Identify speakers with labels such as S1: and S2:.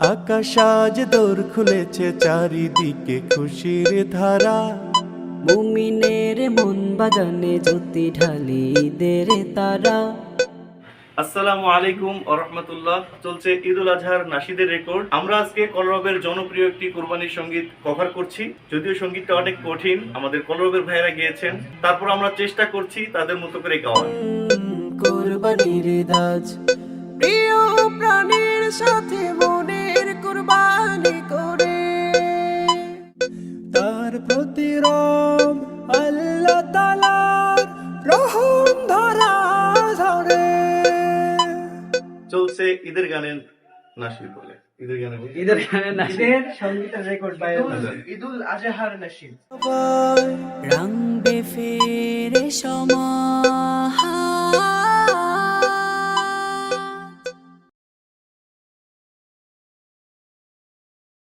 S1: আকাশ আজ দোর খুলেছে চারিদিকে খুশির ধারা।
S2: মুমিনের মন বাগানে জ্যোতি ঢালি ঈদের তারা।
S3: আসসালামু আলাইকুম ও রহমতুল্লাহ। চলছে ঈদুল আজহার নাসিদের রেকর্ড। আমরা আজকে কলরবের জনপ্রিয় একটি কোরবানির সংগীত কভার করছি। যদিও সঙ্গীতটা অনেক কঠিন আমাদের কলরবের ভাইয়েরা গিয়েছেন। তারপর আমরা চেষ্টা করছি তাদের মতো করে গাওয়ার।
S2: কোরবানির দাজ।
S1: তার প্রতিরম আল্লাহ তালার রহম ধরা ধরে
S3: চলছে ঈদের গানের নাসির বলে। ঈদের গানের
S2: ঈদের গানের
S4: নাসির। সঙ্গীতের রেকর্ড বাই ঈদুল আজহার নাসির।
S1: সবাই
S2: রং বেফেরে সমাহা